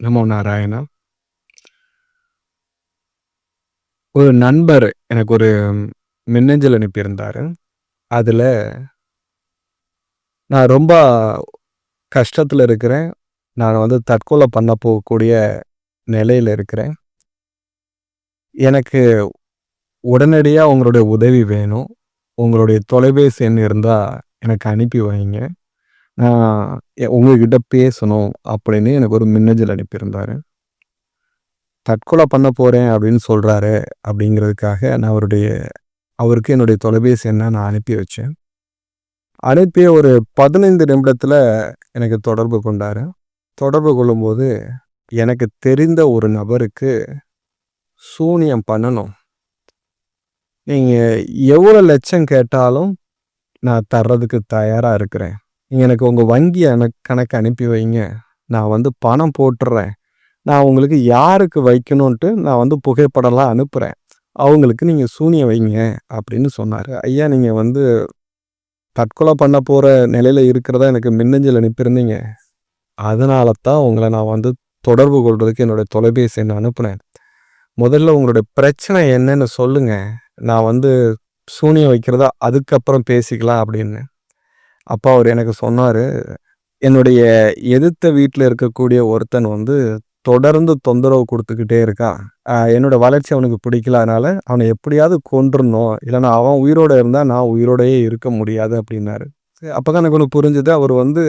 நமோ நாராயணா. ஒரு நண்பர் எனக்கு ஒரு மின்னஞ்சல் அனுப்பியிருந்தாரு. அதில் நான் ரொம்ப கஷ்டத்தில் இருக்கிறேன். நான் வந்து தற்கொலை பண்ண போகக்கூடிய நிலையில் இருக்கிறேன். எனக்கு உடனடியாக உங்களுடைய உதவி வேணும். உங்களுடைய தொலைபேசி எண் இருந்தால் எனக்கு அனுப்பி வைங்க. நான் உங்ககிட்ட பேசணும் அப்படின்னு எனக்கு ஒரு மின்னஞ்சல் அனுப்பியிருந்தாரு. தற்கொலை பண்ண போகிறேன் அப்படின்னு சொல்கிறாரு அப்படிங்கிறதுக்காக நான் அவருடைய அவருக்கு என்னுடைய தொலைபேசி என்ன நான் அனுப்பி வச்சேன். அனுப்பிய ஒரு பதினைந்து நிமிடத்தில் எனக்கு தொடர்பு கொண்டார் தொடர்பு கொள்ளும்போது, எனக்கு தெரிந்த ஒரு நபருக்கு சூனியம் பண்ணணும். நீங்கள் எவ்வளோ லட்சம் கேட்டாலும் நான் தர்றதுக்கு தயாராக இருக்கிறேன். எனக்கு உங்கள் வங்கி எனக்கு கணக்கு அனுப்பி வைங்க. நான் வந்து பணம் போட்டுறேன் நான் உங்களுக்கு யாருக்கு வைக்கணுன்ட்டு நான் வந்து புகைப்படம்லாம் அனுப்புகிறேன் அவங்களுக்கு நீங்கள் சூனியம் வைங்க அப்படின்னு சொன்னார் ஐயா நீங்கள் வந்து தற்கொலை பண்ண போகிற நிலையில் இருக்கிறதா எனக்கு மின்னஞ்சல் அனுப்பியிருந்தீங்க. அதனால தான் உங்களை நான் வந்து தொடர்பு கொள்வதுக்கு என்னுடைய தொலைபேசி நான் அனுப்புனேன். முதல்ல உங்களுடைய பிரச்சனை என்னன்னு சொல்லுங்கள் நான் வந்து சூனியம் வைக்கிறதா அதுக்கப்புறம் பேசிக்கலாம் அப்படின்னு. அப்பா அவர் எனக்கு சொன்னார் என்னுடைய எதிர்த்த வீட்டில் இருக்கக்கூடிய ஒருத்தன் வந்து தொடர்ந்து தொந்தரவு கொடுத்துக்கிட்டே இருக்கான். என்னோடய என்னோட வளர்ச்சி அவனுக்கு பிடிக்கல. அதனால அவனை எப்படியாவது கொன்றுணும் இல்லைன்னா அவன் உயிரோட இருந்தால் நான் உயிரோடையே இருக்க முடியாது அப்படின்னாரு. அப்பதான் எனக்கு ஒன்று புரிஞ்சுது அவர் வந்து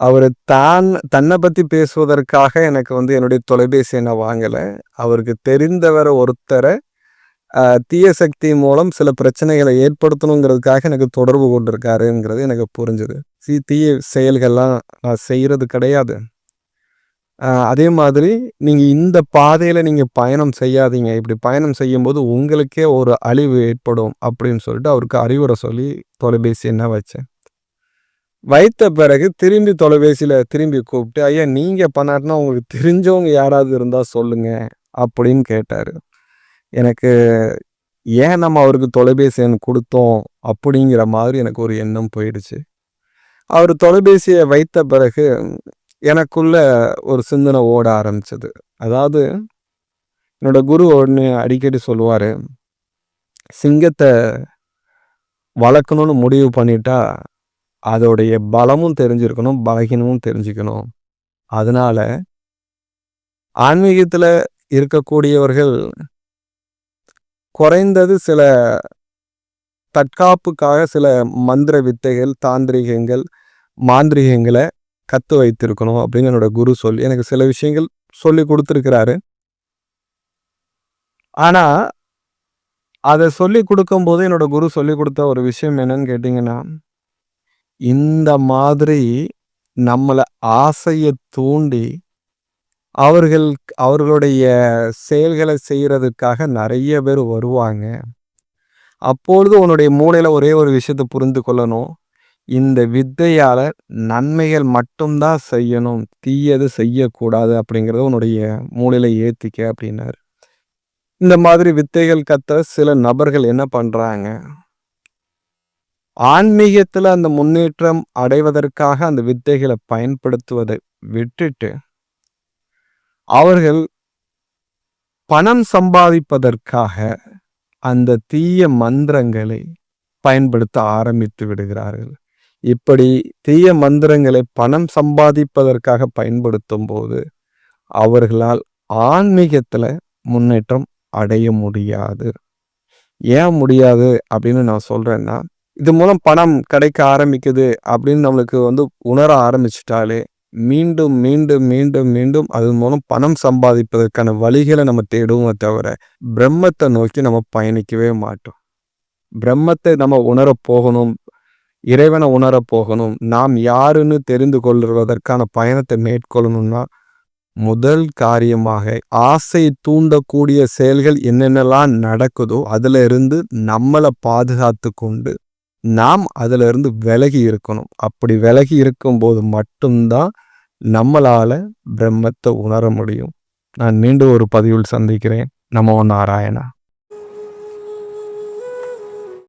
அவர் தான் தன்னை பற்றி பேசுவதற்காக எனக்கு வந்து என்னுடைய தொலைபேசி என்னை வாங்கலை அவருக்கு தெரிந்தவரை ஒருத்தரை தீய சக்தி மூலம் சில பிரச்சனைகளை ஏற்படுத்தணுங்கிறதுக்காக எனக்கு தொடர்பு கொண்டிருக்காருங்கிறது எனக்கு புரிஞ்சுது சி தீய செயல்கள்லாம் நான் செய்கிறது கிடையாது. அதே மாதிரி நீங்கள் இந்த பாதையில் நீங்கள் பயணம் செய்யாதீங்க. இப்படி பயணம் செய்யும்போது உங்களுக்கே ஒரு அழிவு ஏற்படும் அப்படின்னு சொல்லிட்டு அவருக்கு அறிவுரை சொல்லி தொலைபேசி என்ன வச்சேன். வைத்த பிறகு திரும்பி தொலைபேசியில் திரும்பி கூப்பிட்டு, ஐயா நீங்கள் பண்ணாட்டினா உங்களுக்கு தெரிஞ்சவங்க யாராவது இருந்தால் சொல்லுங்கள் அப்படின்னு கேட்டார் எனக்கு ஏன் நம்ம அவருக்கு தொலைபேசி எண் கொடுத்தோம் அப்படிங்கிற மாதிரி எனக்கு ஒரு எண்ணம் போயிடுச்சு. அவர் தொலைபேசியை வைத்த பிறகு எனக்குள்ள ஒரு சிந்தனை ஓட ஆரம்பிச்சது. அதாவது என்னோட குரு ஒன்று அடிக்கடி சொல்லுவார் சிங்கத்தை வளர்க்கணும்னு முடிவு பண்ணிட்டா, அதோடைய பலமும் தெரிஞ்சிருக்கணும், பலகீனமும் தெரிஞ்சுக்கணும். அதனால் ஆன்மீகத்தில் இருக்கக்கூடியவர்கள் குறைந்தது சில தற்காப்புக்காக சில மந்திர வித்தைகள், தாந்திரிகங்கள் மாந்திரிகங்களை கற்று வைத்திருக்கணும் அப்படின்னு என்னோட குரு சொல்லி எனக்கு சில விஷயங்கள் சொல்லி கொடுத்துருக்கிறாரு. ஆனால் அதை சொல்லிக் கொடுக்கும்போது என்னோட குரு சொல்லிக் கொடுத்த ஒரு விஷயம் என்னன்னு கேட்டிங்கன்னா இந்த மாதிரி நம்மளை ஆசையை தூண்டி, அவர்கள் அவர்களுடைய செயல்களை செய்கிறதுக்காக நிறைய பேர் வருவாங்க. அப்பொழுது உன்னுடைய மூளையில் ஒரே ஒரு விஷயத்தை புரிந்து கொள்ளணும். இந்த வித்தையால் நன்மைகள் மட்டும் தான் செய்யணும். தீயது செய்யக்கூடாது அப்படிங்கிறத உன்னுடைய மூளையில் ஏற்றிக்க அப்படின்னாரு. இந்த மாதிரி வித்தைகள் கத்த சில நபர்கள் என்ன பண்ணுறாங்க ஆன்மீகத்தில் அந்த முன்னேற்றம் அடைவதற்காக அந்த வித்தைகளை பயன்படுத்துவதை விட்டுட்டு அவர்கள் பணம் சம்பாதிப்பதற்காக அந்த தீய மந்திரங்களை பயன்படுத்த ஆரம்பித்து விடுகிறார்கள். இப்படி தீய மந்திரங்களை பணம் சம்பாதிப்பதற்காக பயன்படுத்தும் போது அவர்களால் ஆன்மீகத்தில் முன்னேற்றம் அடைய முடியாது. ஏன் முடியாது அப்படின்னு நான் சொல்கிறேன்னா இது மூலம் பணம் கிடைக்க ஆரம்பிக்குது அப்படின்னு நம்மளுக்கு வந்து உணர ஆரம்பிச்சிட்டாலே மீண்டும், மீண்டும், மீண்டும், மீண்டும் அதன் மூலம் பணம் சம்பாதிப்பதற்கான வழிகளை நம்ம தேடுவோமே தவிர, பிரம்மத்தை நோக்கி நம்ம பயணிக்கவே மாட்டோம். பிரம்மத்தை நம்ம உணரப் போகணும். இறைவனை உணரப் போகணும். நாம் யாருன்னு தெரிந்து கொள்வதற்கான பயணத்தை மேற்கொள்ளணும்னா, முதல் காரியமாக ஆசை தூண்டக்கூடிய செயல்கள் என்னென்னலாம் நடக்குதோ, அதுல இருந்து நம்மளை பாதுகாத்து கொண்டு, நாம் அதுல இருந்து விலகி இருக்கணும். அப்படி விலகி இருக்கும்போது மட்டும்தான் நம்மளால பிரம்மத்தை உணர முடியும். நான் மீண்டும் ஒரு பதிவில் சந்திக்கிறேன். நமோ நாராயணா.